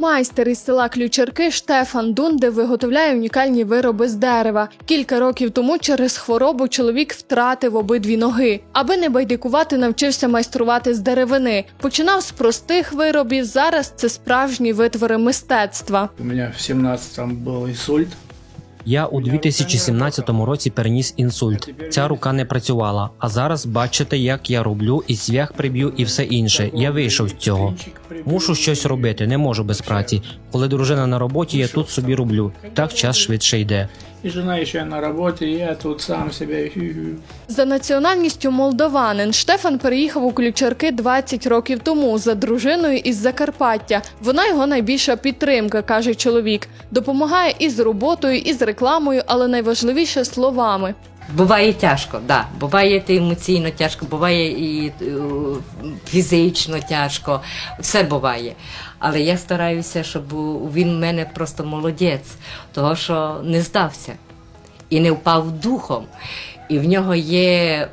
Майстер із села Ключерки Штефан Дунде виготовляє унікальні вироби з дерева. Кілька років тому через хворобу чоловік втратив обидві ноги. Аби не байдикувати, навчився майструвати з деревини. Починав з простих виробів. Зараз це справжні витвори мистецтва. У меня в 17-м был инсульт. Я у 2017 році переніс інсульт. Ця рука не працювала. А зараз бачите, як я роблю, і цвях приб'ю, і все інше. Я вийшов з цього. Мушу щось робити, не можу без праці. Коли дружина на роботі, я тут собі роблю. Так час швидше йде. И жена еще на работе, и я тут сам себе. За національністю молдованин Штефан переїхав у Ключарки 20 років тому за дружиною із Закарпаття. Вона його найбільша підтримка, каже чоловік. Допомагає і з роботою, і з рекламою, але найважливіше словами. Буває тяжко, да. Буває і емоційно тяжко, буває і е, фізично тяжко, все буває. Але я стараюся, щоб він в мене просто молодець, того що не здався і не впав духом. І в нього є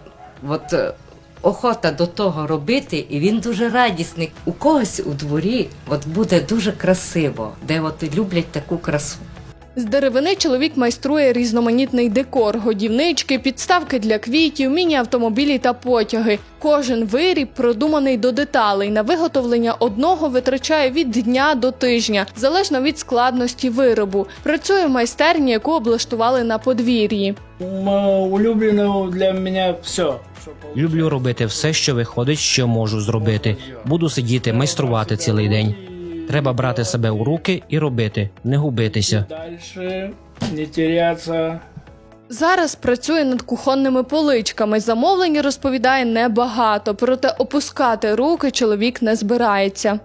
от, е, охота до того робити, і він дуже радісний. У когось у дворі от буде дуже красиво, де от люблять таку красу. З деревини чоловік майструє різноманітний декор, годівнички, підставки для квітів, міні-автомобілі та потяги. Кожен виріб продуманий до деталей. На виготовлення одного витрачає від дня до тижня, залежно від складності виробу. Працює в майстерні, яку облаштували на подвір'ї. Улюблено для меня все. Люблю робити все, що виходить, що можу зробити. Буду сидіти, майструвати цілий день. Треба брати себе у руки і робити, не губитися. Далі не теряться. Зараз працює над кухонними поличками. Замовлення розповідає небагато, проте опускати руки чоловік не збирається.